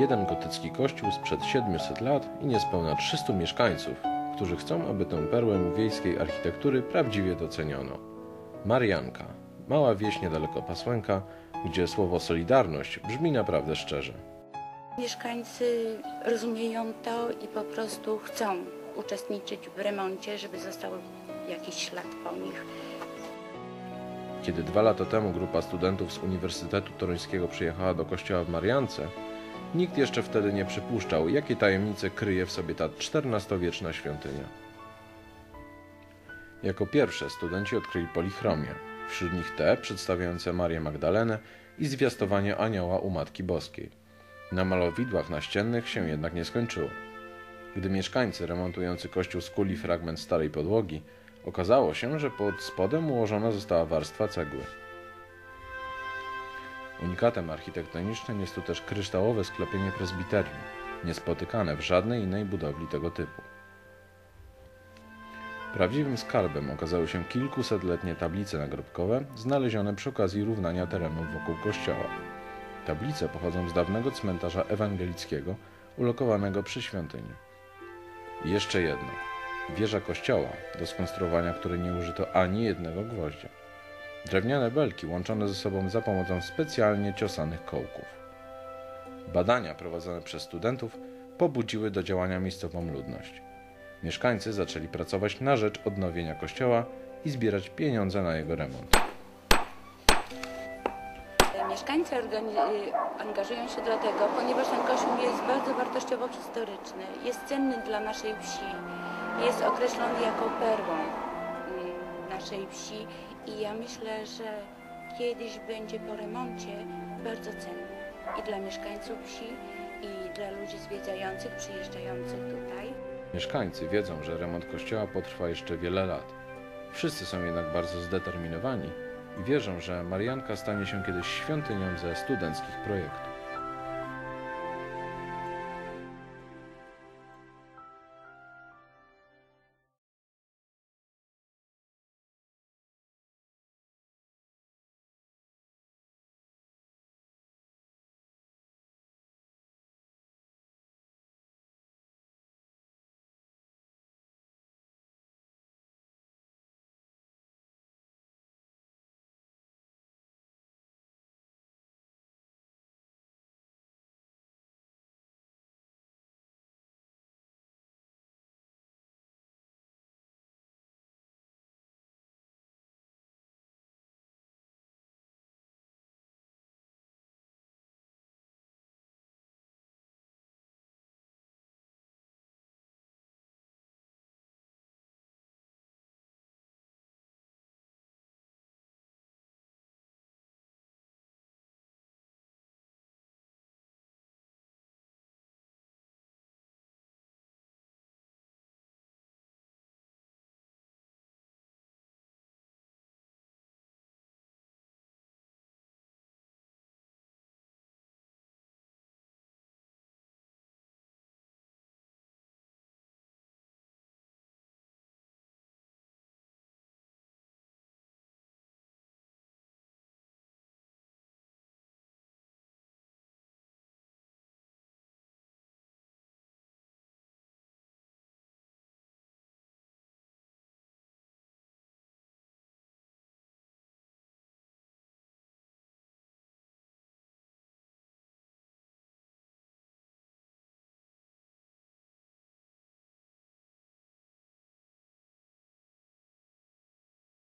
jeden gotycki kościół sprzed 700 lat i niespełna 300 mieszkańców, którzy chcą, aby tę perłę wiejskiej architektury prawdziwie doceniono. Marianka, mała wieś niedaleko Pasłęka, gdzie słowo solidarność brzmi naprawdę szczerze. Mieszkańcy rozumieją to i po prostu chcą uczestniczyć w remoncie, żeby został jakiś ślad po nich. Kiedy dwa lata temu grupa studentów z Uniwersytetu Toruńskiego przyjechała do kościoła w Mariance, nikt jeszcze wtedy nie przypuszczał, jakie tajemnice kryje w sobie ta XIV-wieczna świątynia. Jako pierwsze studenci odkryli polichromię, wśród nich te przedstawiające Marię Magdalenę i zwiastowanie anioła u Matki Boskiej. Na malowidłach naściennych się jednak nie skończyło. Gdy mieszkańcy remontujący kościół skuli fragment starej podłogi, okazało się, że pod spodem ułożona została warstwa cegły. Unikatem architektonicznym jest tu też kryształowe sklepienie prezbiterium, niespotykane w żadnej innej budowli tego typu. Prawdziwym skarbem okazały się kilkusetletnie tablice nagrobkowe znalezione przy okazji równania terenów wokół kościoła. Tablice pochodzą z dawnego cmentarza ewangelickiego ulokowanego przy świątyni. I jeszcze jedno. Wieża kościoła, do skonstruowania której nie użyto ani jednego gwoździa. Drewniane belki łączone ze sobą za pomocą specjalnie ciosanych kołków. Badania prowadzone przez studentów pobudziły do działania miejscową ludność. Mieszkańcy zaczęli pracować na rzecz odnowienia kościoła i zbierać pieniądze na jego remont. Mieszkańcy y, angażują się dlatego, ponieważ ten kościół jest bardzo wartościowo historyczny, jest cenny dla naszej wsi, jest określony jako perłą mm, naszej wsi i ja myślę, że kiedyś będzie po remoncie bardzo cenny i dla mieszkańców wsi, i dla ludzi zwiedzających, przyjeżdżających tutaj. Mieszkańcy wiedzą, że remont kościoła potrwa jeszcze wiele lat. Wszyscy są jednak bardzo zdeterminowani i wierzą, że Marianka stanie się kiedyś świątynią ze studenckich projektów.